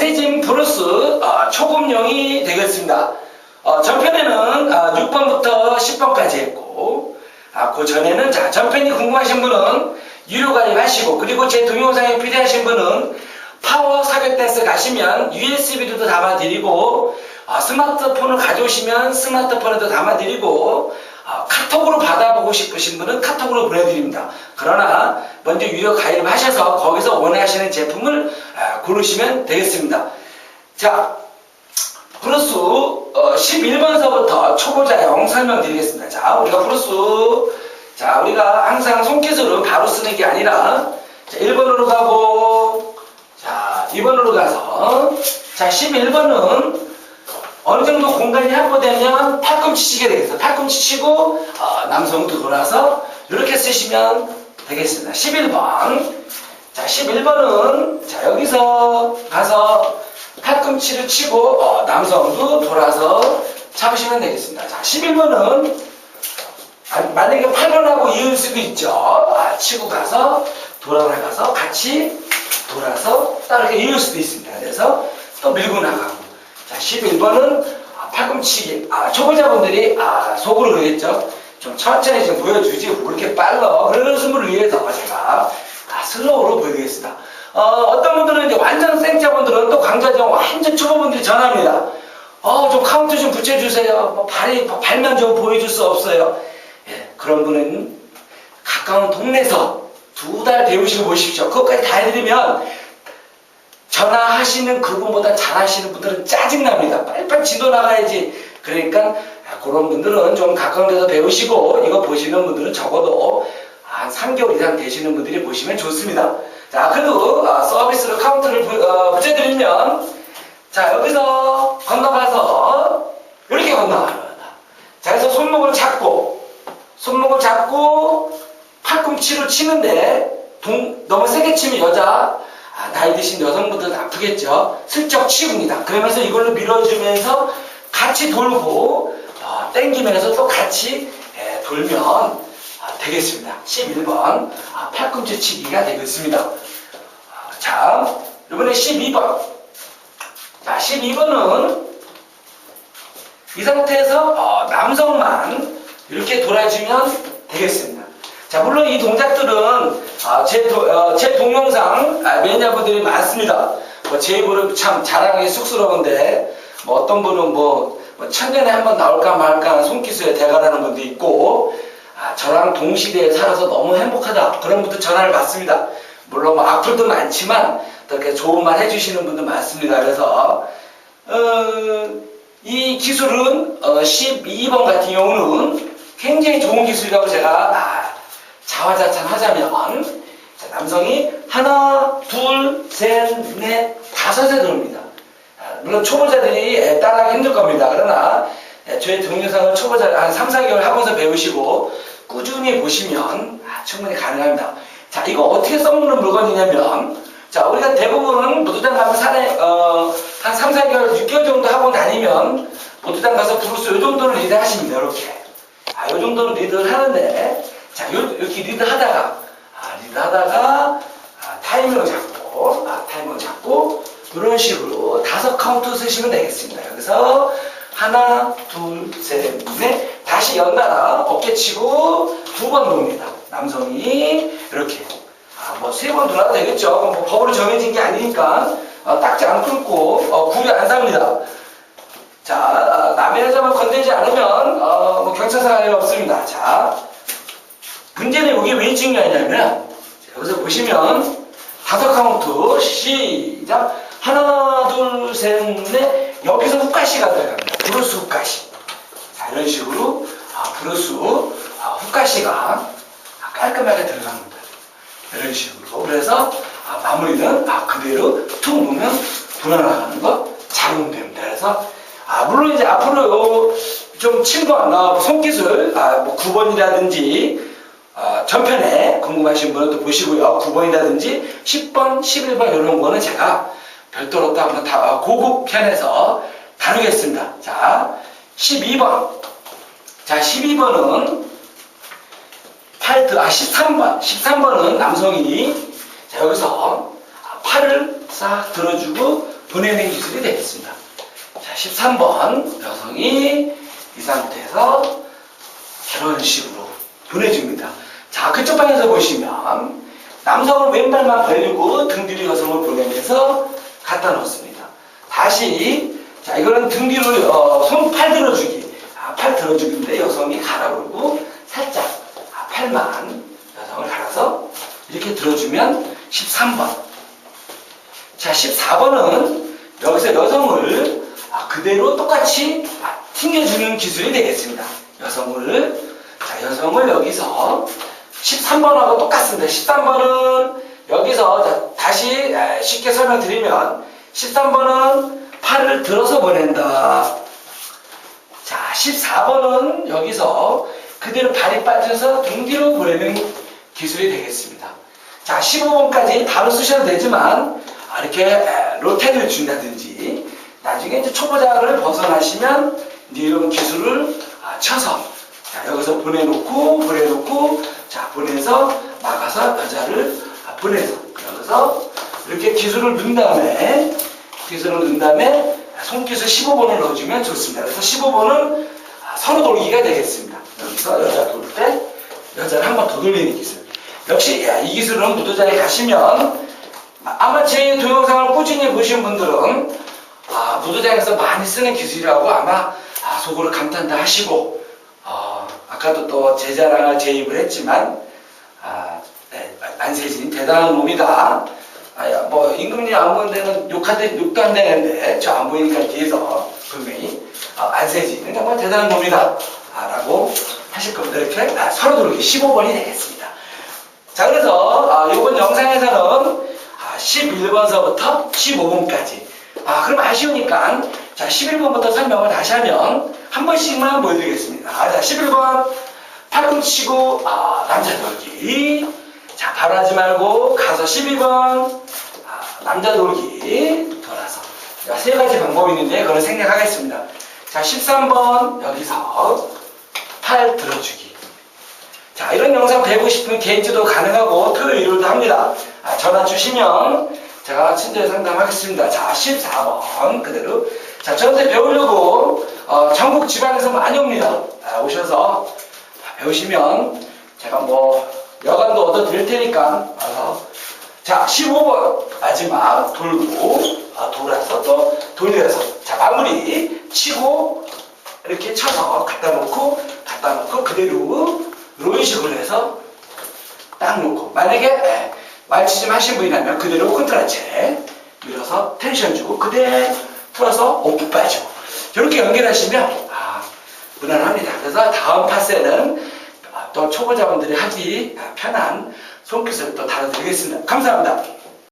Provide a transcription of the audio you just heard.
안세진 브루스 어, 초급용이 되겠습니다. 어, 전편에는 아, 6번부터 10번까지 했고 아, 그 전에는 자 전편이 궁금하신 분은 유료 가입하시고 그리고 제 동영상에 필요하신 분은 파워 사격 댄스 가시면 USB로도 담아드리고 아, 스마트폰을 가져오시면 스마트폰에도 담아드리고 아, 카톡으로 받아보고 싶으신 분은 카톡으로 보내드립니다. 그러나 먼저 유료 가입하셔서 거기서 원하시는 제품을 아, 고르시면 되겠습니다. 자, 어, 11번서부터 초보자용 설명드리겠습니다. 자, 우리가 브루스 자, 우리가 항상 손기술은 바로 쓰는 게 아니라 자, 1번으로 가고 자, 2번으로 가서 자, 11번은 어느 정도 공간이 확보되면 팔꿈치 치게 되겠어요. 팔꿈치 치고 어, 남성도 돌아서 이렇게 쓰시면 되겠습니다. 11번. 자, 11번은 자, 여기서 가서 팔꿈치를 치고 어, 남성도 돌아서 잡으시면 되겠습니다. 자, 11번은 만약에 8번하고 이을 수도 있죠. 아, 치고 가서 돌아나가서 같이 돌아서 따르게 이을 수도 있습니다. 그래서 또 밀고 나가고. 자, 11번은 팔꿈치기. 아, 초보자분들이 아, 속으로 그러겠죠. 좀 천천히 좀 보여주지 왜 이렇게 빨라. 그런 숨을 위해서 제가 아, 슬로우로 보여드리겠습니다. 어, 떤 분들은 이제 완전 생자분들은 또 강좌정 완전 초보분들이 전합니다. 어, 좀 카운트 좀 붙여주세요. 뭐 발이, 발만 좀 보여줄 수 없어요. 예, 그런 분은 가까운 동네에서 두 달 배우시고 보십시오. 그것까지 다 해드리면 전화하시는 그분보다 잘하시는 분들은 짜증납니다. 빨리빨리 진도 나가야지. 그러니까 아, 그런 분들은 좀 가까운 데서 배우시고 이거 보시는 분들은 적어도 한 3개월 이상 되시는 분들이 보시면 좋습니다. 자, 그래도 아, 서비스로 카운트를 부- 어, 붙여드리면 자, 여기서 건너가서 이렇게 건너가는 거다. 자, 그래서 손목을 잡고 손목을 잡고 팔꿈치로 치는데 동- 너무 세게 치면 여자 아, 나이 드신 여성분들은 아프겠죠. 슬쩍 치웁니다. 그러면서 이걸로 밀어주면서 같이 돌고 어, 땡기면서 또 같이 예, 돌면 아, 되겠습니다. 11번 아, 팔꿈치 치기가 되겠습니다. 아, 자, 이번에 12번. 자, 12번은 이 상태에서 어, 남성만 이렇게 돌아주면 되겠습니다. 자, 물론 이 동작들은 아, 제, 도- 어, 제 동영상 아, 매니아분들이 많습니다. 뭐 제 입으로 참 자랑하기 쑥스러운데 뭐 어떤 분은 뭐, 뭐 천년에 한 번 나올까 말까 하는 손기술에 대가라는 분도 있고 아, 저랑 동시대에 살아서 너무 행복하다 그런 분들 전화를 받습니다. 물론 뭐 악플도 많지만 또 이렇게 좋은 말 해주시는 분도 많습니다. 그래서 어, 이 기술은 어, 12번 같은 경우는 굉장히 좋은 기술이라고 제가 아, 자화자찬 하자면 자, 남성이 하나, 둘, 셋, 넷, 다섯에 들어옵니다. 아, 물론 초보자들이 에, 따라하기 힘들 겁니다. 그러나 에, 저희 동영상을 초보자 한 3, 4개월 하면서 배우시고 꾸준히 보시면 아, 충분히 가능합니다. 자, 이거 어떻게 써먹는 물건이냐면 자, 우리가 대부분 모두장 가면 산에 어, 한 3, 4개월, 6개월 정도 하고 다니면 모두장 가서 브루스 요 정도는 리드 하십니다. 이렇게. 아, 요 정도는 리드를 하는데 자, 요, 이렇게 리드 하다가 아, 리드 하다가 아, 타이밍을 잡고 아, 타이밍을 잡고 이런 식으로 다섯 카운트 쓰시면 되겠습니다. 여기서 하나, 둘, 셋, 넷 다시 연달아 어깨 치고 두 번 돕니다. 남성이 이렇게 아, 뭐 세 번 돌아도 되겠죠. 뭐 법으로 정해진 게 아니니까 어, 딱지 안 끊고 어, 구리 안 삽니다. 자, 아, 남의 여자만 건들지 않으면 어, 뭐 경찰서 갈일 없습니다. 자, 문제는 이게 왜 중요하냐면 자, 여기서 보시면 다섯 카운트 시작 하나 둘 셋 넷 여기서 후가시가 들어갑니다. 브루스 후가시. 자, 이런 식으로 아, 브루스 아, 후가시가 아, 깔끔하게 들어갑니다. 이런 식으로. 그래서 아, 마무리는 아, 그대로 툭 보면 돌아나가는 거 잡으면 됩니다. 그래서 아, 물론 이제 앞으로 좀 친구 나 손기술 아, 뭐 9번이라든지 아, 전편에 궁금하신 분은 또 보시고요. 9번이라든지 10번, 11번 이런 거는 제가 별도로 또 한번 다 아, 고급 편에서 다루겠습니다. 자, 12번. 자, 12번은 8, 아, 13번. 13번은 남성이 자, 여기서 팔을 싹 들어주고 보내는 기술이 되겠습니다. 자, 13번 여성이 이 상태에서 이런 식으로 보내줍니다. 자, 그쪽 방에서 보시면 남성은 왼발만 벌리고 등 뒤로 여성을 보내면서 갖다 놓습니다. 다시 자 이거는 등 뒤로 어, 손팔 들어주기 아, 팔 들어주기인데 여성이 올고 살짝 아, 팔만 여성을 갈아서 이렇게 들어주면 13번 자 14번은 여기서 여성을 아, 그대로 똑같이 아, 튕겨주는 기술이 되겠습니다. 여성을 자 여성을 여기서 13번하고 똑같습니다. 13번은 여기서 자, 다시 에, 쉽게 설명드리면 13번은 팔을 들어서 보낸다. 자, 14번은 여기서 그대로 발이 빠져서 등 뒤로 보내는 기술이 되겠습니다. 자, 15번까지 바로 쓰셔도 되지만 아, 이렇게 에, 로테를 준다든지 나중에 이제 초보자를 벗어나시면 이런 기술을 아, 쳐서 자, 여기서 보내놓고 보내놓고 자 보내서 나가서 여자를 아, 보내서 여기서 이렇게 기술을 넣은 다음에 기술을 넣은 다음에 손기술 15번을 넣어주면 좋습니다. 그래서 15번은 서로 돌기가 되겠습니다. 여기서 여자 돌 때 여자를 한 번 더 돌리는 기술. 역시 야, 이 기술은 무도자에 가시면 아마 제 동영상을 꾸준히 보신 분들은 아, 무도장에서 많이 쓰는 기술이라고 아마 아, 속으로 감탄도 하시고 어, 아까도 또 제 자랑을 제 입을 했지만 아, 네, 안세진이 대단한 놈이다. 아, 야, 뭐 임금님 안 보는 데는 욕한데 욕도 안 되는데 저 안 보이니까 뒤에서 분명히 아, 안세진은 정말 대단한 놈이다. 아, 라고 하실 겁니다. 이렇게 아, 서로 돌기 15번이 되겠습니다. 자 그래서 아, 이번 영상에서는 아, 11번서부터 15번까지 아 그럼 아쉬우니까 자 11번부터 설명을 다시 하면 한 번씩만 보여드리겠습니다. 아, 자 11번 팔꿈치 치고 아, 남자 돌기 자 바로 하지 말고 가서 12번 아, 남자 돌기 돌아서 자, 세 가지 방법이 있는데 그걸 생략하겠습니다. 자 13번 여기서 팔 들어주기 자, 이런 영상 배우고 싶으면 개인지도 가능하고 토요일, 일요일도 합니다. 아, 전화 주시면 제가 친절 상담하겠습니다. 자, 14번 그대로. 자, 저한테 배우려고 어, 전국 지방에서 많이 옵니다. 아, 오셔서 배우시면 제가 뭐 여간도 얻어 드릴 테니까 와서 자, 15번 마지막 돌고 아, 돌아서 또 돌려서. 자, 마무리 치고 이렇게 쳐서 갖다 놓고 갖다 놓고 그대로 이런 식으로 해서 딱 놓고. 만약에 예, 말치 좀 하신 분이라면 그대로 컨트라체 밀어서 텐션 주고 그대로 풀어서 오프 빠지고 이렇게 연결하시면 아 무난합니다. 그래서 다음 파세는 아, 또 초보자분들이 하기 아, 편한 손기술을 또 다뤄드리겠습니다. 감사합니다.